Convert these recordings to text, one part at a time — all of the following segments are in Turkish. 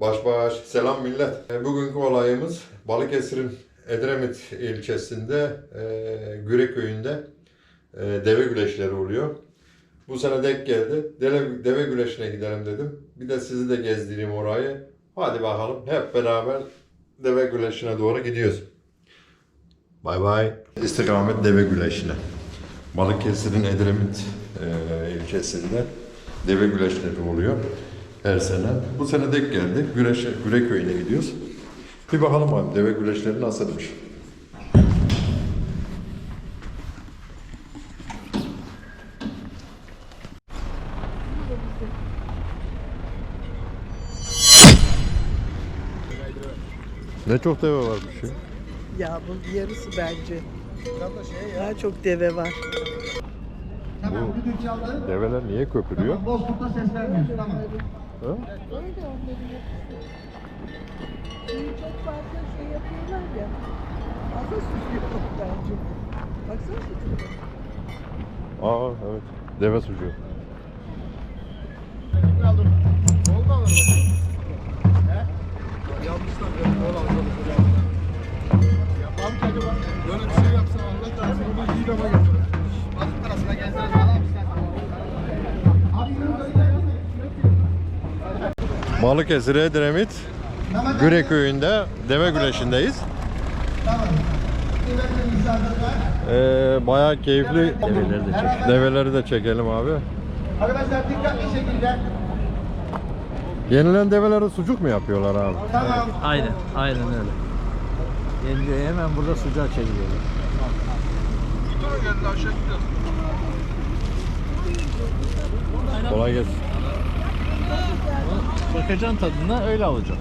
Baş baş. Selam millet. E, Bugünkü olayımız Balıkesir'in Edremit ilçesinde e, Güre köyünde e, deve güreşleri oluyor. Bu sene denk geldi. Deve, deve güreşine gidelim dedim. Bir de sizi de gezdireyim orayı. Hadi bakalım hep beraber deve güreşine doğru gidiyoruz. Bay bay. İstikamet deve güreşine. Balıkesir'in Edremit e, ilçesinde deve güreşleri oluyor her sene. Bu sene denk geldi. Güreşe, Güre köyüne gidiyoruz. Bir bakalım abi deve güreşleri nasılmış. Ne çok deve varmış ya. Ya bu yarısı bence. Daha çok deve var. Çaldı. Develer niye köpürüyor? Tamam, Bozkurt'ta ses vermiyorsun, tamam. Ha? Öyle onları Yiyecek fazla şey yapıyorlar ya. Fazla süslüyorlar bence. Baksana süslüyorlar. Aa evet. Deve sucuğu. Böyle bir şey yapsan Allah razı olsun. iyi lava getirir. Balıkesir Edremit Güre köyünde deve var. Ee, bayağı keyifli. Develeri de çek. Develeri de çekelim abi. Arkadaşlar dikkatli şekilde. Yenilen develere sucuk mu yapıyorlar abi? Tamam. Aynen, aynen öyle. Yeniliyor hemen burada sucuğa çeviriyorlar. Kolay gelsin. Bakacaksın tadına öyle alacaksın.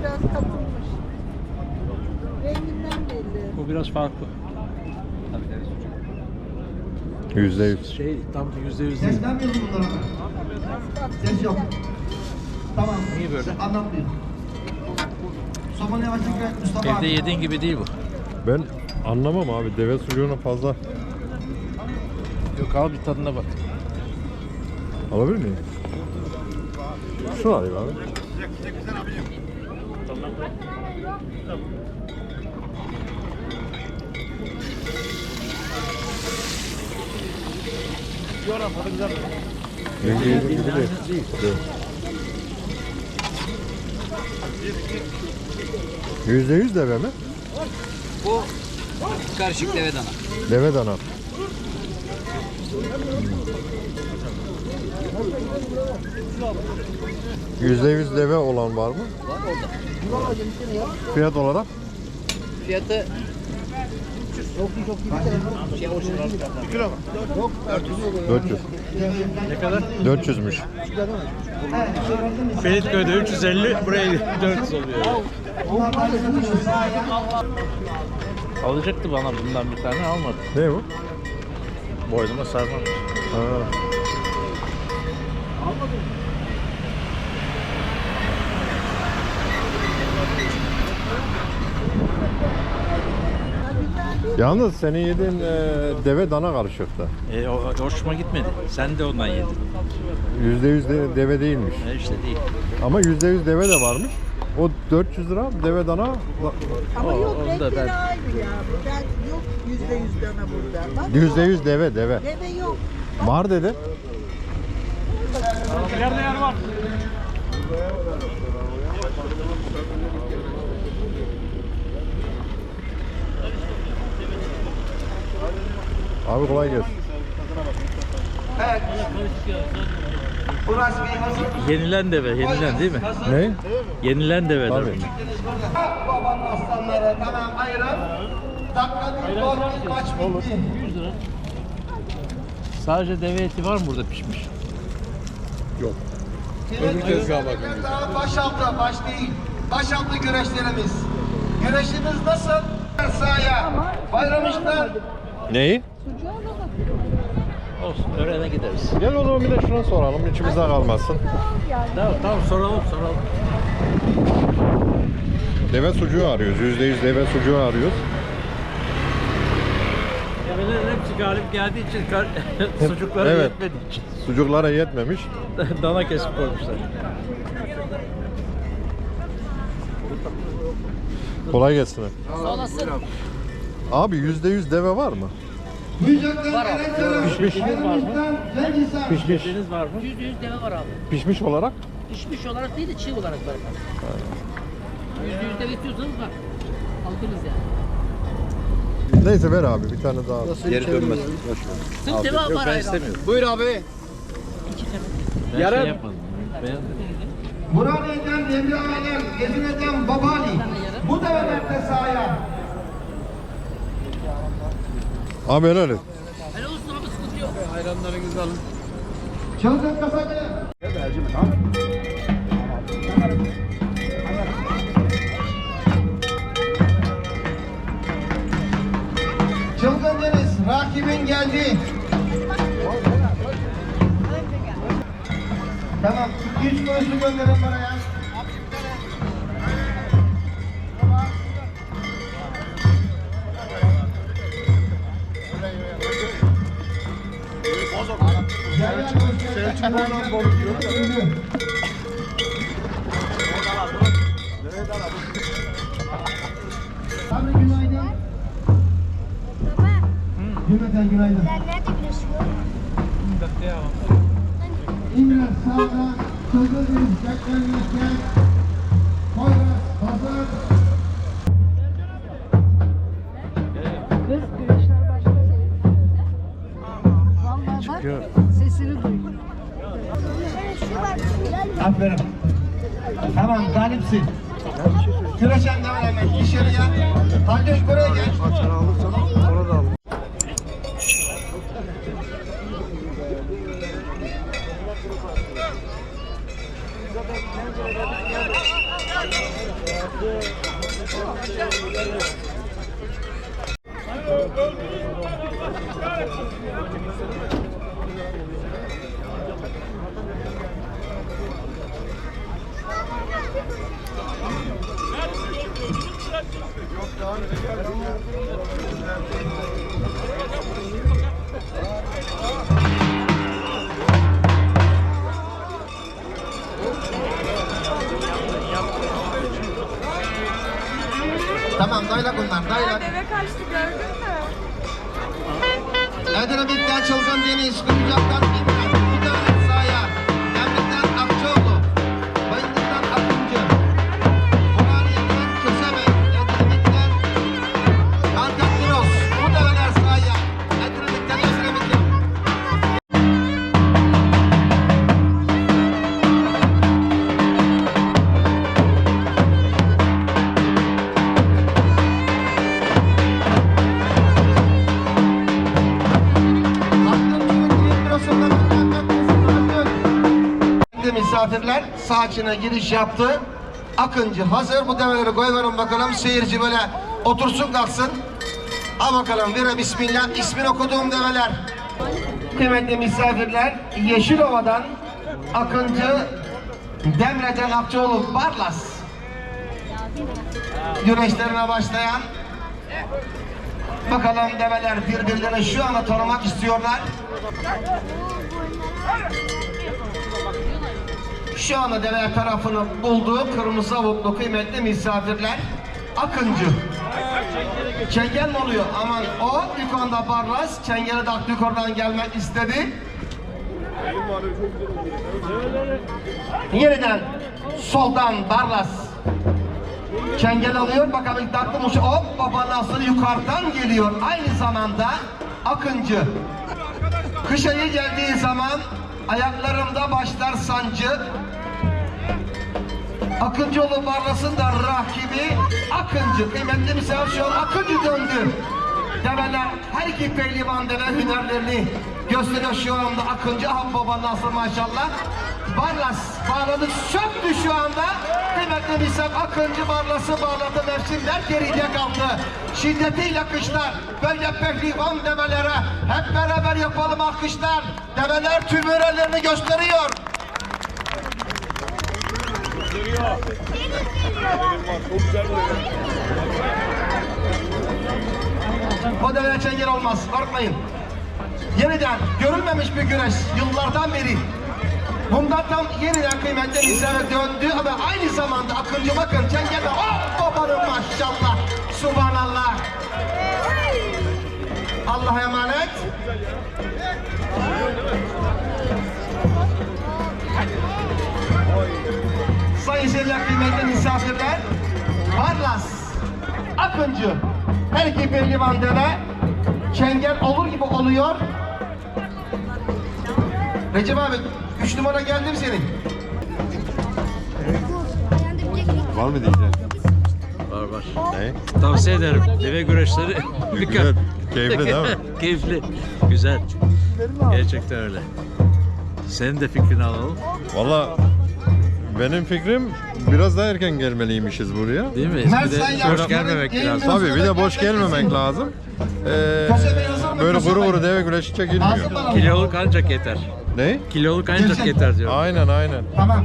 Biraz katılmış. Renginden belli. Bu biraz farklı. Yüzde yüz. Şey tam yüzde yüz değil. Ses vermiyorsun bunlara. Ses yok. Tamam. Niye böyle? Anlatmıyor. Sobanı yavaş dikkat Mustafa Evde abi. yediğin gibi değil bu. Ben anlamam abi. Deve sucuğuna fazla Yok al bir tadına bak. alabilir miyim? Şunu alayım abi. Yenge yediği gibi değil. Değil. Yüzde yüz deve mi? Bu karışık deve dana. Deve dana. Yüzde yüz deve olan var mı? Var orada. Fiyat olarak? Fiyatı şey o 400. Ne kadar? 400'müş. Feritköy'de 350, buraya 400 oluyor. Alacaktı bana bundan bir tane almadı. Ne bu? Boynuma sarmam. Ha. Yalnız senin yediğin e, deve dana karışıktı. E, o, o hoşuma gitmedi. Sen de ondan yedin. Yüzde yüz de- deve değilmiş. E, işte değil. Ama yüzde yüz deve de varmış. O 400 lira deve dana da- Ama O- yok renkleri ben- aynı ya. Ben yok yüzde yüz dana burada. Bak, yüzde yüz deve deve. Deve yok. Var dedi. Abi kolay gelsin. Evet. Yenilen deve, yenilen değil mi? Ne? Yenilen develer. Tabii. Babanın aslanları tamam ayırın. Dakika bir gol bir maç bitti. Sadece deve eti var mı burada pişmiş? Öbür tezgaha bakın. Daha başaltı, baş değil. Başaltı güreşlerimiz. Güreşimiz nasıl? Sahaya. Bayram işler. Neyi? Sucuğa. Olsun, öğrene gideriz. Gel o zaman bir de şuna soralım içimizde kalmasın. Yani Tamam, tamam soralım, soralım. Deve sucuğu arıyoruz. Yüzde yüz deve sucuğu arıyoruz. Develerin hepsi galip geldiği için kar- sucukları Evet. yetmediği için Sucuklara yetmemiş. dana kesip koymuşlar. Kolay gelsin. Sağ olasın. Abi yüzde yüz deve var mı? Pişmiş. Pişmiş. var mı? Yüzde yüz deve var abi. Pişmiş olarak? Pişmiş olarak değil de çiğ olarak var. Yüzde yüz deve istiyorsanız var. Aldınız yani. Neyse ver abi bir tane daha. Geri dönmez. Sırf deve var ben istemiyorum. Buyur abi. Ben Yarın- şey yapmadım. Beğenmedim. Buraniye'den Devriyale'den, Gezine'den Babali. Bu develerde sahaya. Abi helal et. Helal olsun abi sıkıntı yok. Çılgın kasacı. Çılgın Deniz, rakibin geldi. Tamam, 100 kuruşu gönderin bana ya. Abi günaydın. Baba, Cümleten günaydın. sen nerede güneşiyor? İmre sağda, Çılgın Deniz beklenirken Aferin. Tamam galipsin. Güreşen devam hemen içeriye. Halil buraya geç. Tamam kaçtı gördün mü? Edremit'ten Çılgın Deniz, Kırıcak'tan İmran, Müdahale Şimdi misafirler saçına giriş yaptı. Akıncı hazır. Bu develeri koyalım bakalım. Seyirci böyle otursun kalksın. Al bakalım vire bismillah. İsmini okuduğum develer. Kıymetli misafirler Yeşilova'dan Akıncı Demre'den Akçoğlu Barlas güreşlerine başlayan bakalım develer birbirlerini şu anda tanımak istiyorlar. Şu anda deve tarafını buldu. Kırmızı avuklu kıymetli misafirler. Akıncı. Çengel mi oluyor? Aman o yukarıda Barlas. Çengeli de yukarıdan gelmek istedi. Yeniden soldan Barlas. Çengel alıyor. Bakalım ilk taktım. Hop baba nasıl yukarıdan geliyor. Aynı zamanda Akıncı. Kış ayı geldiği zaman ayaklarımda başlar sancı. Akıncıoğlu Barlas'ın da rakibi Akıncı. Kıymetli misafir şu an Akıncı döndü. Develer her iki pehlivan deve hünerlerini gösteriyor şu anda Akıncı. Ah baba nasıl maşallah. Barlas bağladı söktü şu anda. Kıymetli misafir Akıncı Barlas'ı bağladı. Mevsimler geride kaldı. Şiddetiyle kışlar. Böyle pehlivan develere hep beraber yapalım alkışlar. Develer tümörelerini gösteriyor. O deveye çengel olmaz. Korkmayın. Yeniden görülmemiş bir güreş yıllardan beri. Bundan tam yeniden kıymetli insana döndü ama aynı zamanda Akıncı bakın çengelde hop babanın maşallah. Subhanallah. Allah'a emanet. Sayın seyirciler, kıymetli misafirler, Barlas, Akıncı, her iki pehlivan deve çengel olur gibi oluyor. Recep abi, üç numara geldi mi senin? Var mı diyeceğin? Var var. Ne? Tavsiye ederim. Deve güreşleri Güzel, keyifli değil mi? Keyifli. Güzel. Gerçekten öyle. Senin de fikrini alalım. Valla benim fikrim biraz daha erken gelmeliymişiz buraya. Değil mi? Bir de boş gelmemek lazım. Tabii bir de boş gelmemek lazım. Ee, böyle kuru kuru deve güreşi çekilmiyor. Kiloluk ancak yeter. Ne? Kiloluk ancak yeter diyorum. Aynen aynen. Tamam.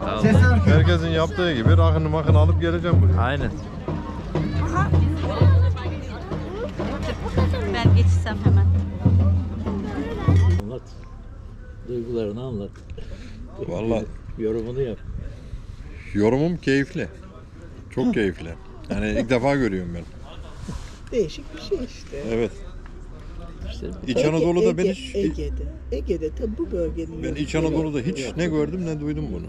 Tamam. Herkesin yaptığı gibi rakını makını alıp geleceğim buraya. Aynen. Ben geçsem hemen. Anlat. Duygularını anlat. Vallahi Yorumunu yap. yorumum keyifli. Çok keyifli. Yani ilk defa görüyorum ben. Değişik bir şey işte. Evet. İç Anadolu'da ben Ege- hiç Ege'de. Ege'de tabi bu bölgenin. ben İç Anadolu'da hiç yok. ne gördüm ne duydum bunu.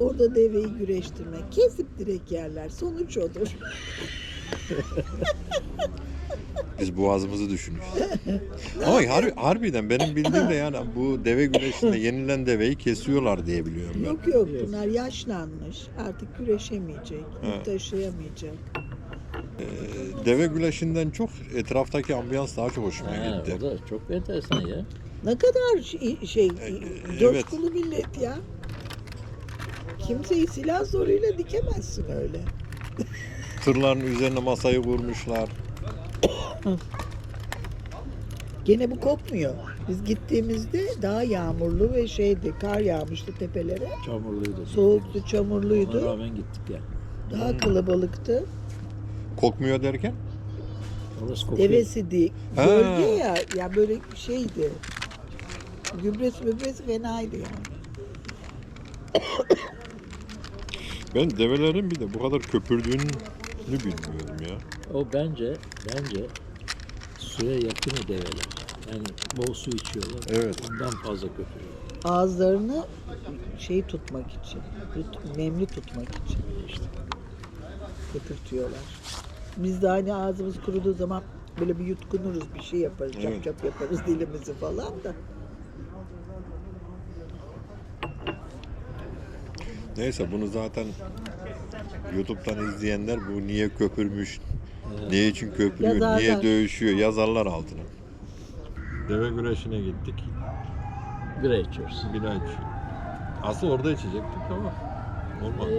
Orada deveyi güreştirmek. Kesip direkt yerler. Sonuç odur. Biz boğazımızı düşünüyoruz. Ama harbi, harbiden benim bildiğim de yani bu deve güreşinde yenilen deveyi kesiyorlar diye biliyorum ben. Yok yok bunlar yaşlanmış. Artık güreşemeyecek. Yük taşıyamayacak. Deve güreşinden çok etraftaki ambiyans daha çok hoşuma ha, gitti. o da çok enteresan ya. Ne kadar şey, şey evet. coşkulu millet ya. Kimseyi silah zoruyla dikemezsin öyle. Tırların üzerine masayı kurmuşlar. Gene bu kopmuyor. Biz gittiğimizde daha yağmurlu ve şeydi, kar yağmıştı tepelere. Çamurluydu. Soğuktu, Ona çamurluydu. rağmen gittik ya. Daha kalabalıktı. Kokmuyor derken? Orası kokuyor. Devesi değil. Ha. Bölge ya, ya böyle bir şeydi. Gübresi mübresi fenaydı yani. Ben develerin bir de bu kadar köpürdüğünü bilmiyordum ya. O bence, bence suya yakın develer. Yani bol su içiyorlar. Evet. Ondan fazla köpürüyor. Ağızlarını şey tutmak için, nemli tutmak için işte köpürtüyorlar. Biz de hani ağzımız kuruduğu zaman böyle bir yutkunuruz, bir şey yaparız, Evet. çap çap yaparız dilimizi falan da. Neyse bunu zaten YouTube'dan izleyenler bu niye köpürmüş, niye için köpürüyor, Yazarlar. niye dövüşüyor yazarlar altına. Deve güreşine gittik. Bira içiyoruz. Bira iç. Asıl orada içecektik ama Ee, olmadı.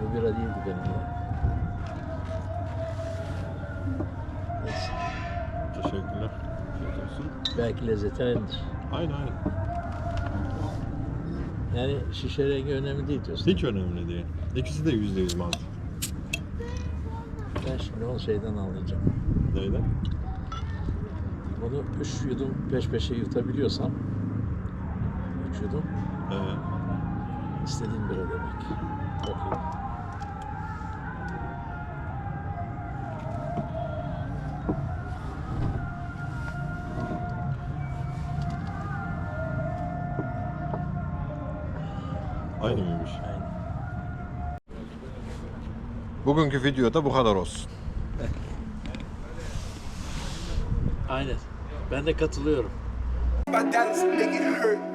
bu bira değildi benim ya. Neyse. Teşekkürler. Afiyet olsun. Belki lezzeti aynıdır. Aynen aynen. Yani şişe rengi önemli değil diyorsun. Hiç önemli değil. İkisi de yüzde yüz mantı. Ben şimdi onu şeyden anlayacağım. Neyden? Bunu üç yudum peş peşe yutabiliyorsam üç yudum Ee, istediğim bira demek. Bakayım. aynı mıymış? Aynen. Bugünkü videoda bu kadar olsun. Aynen. Ben de katılıyorum. My dance make it hurt.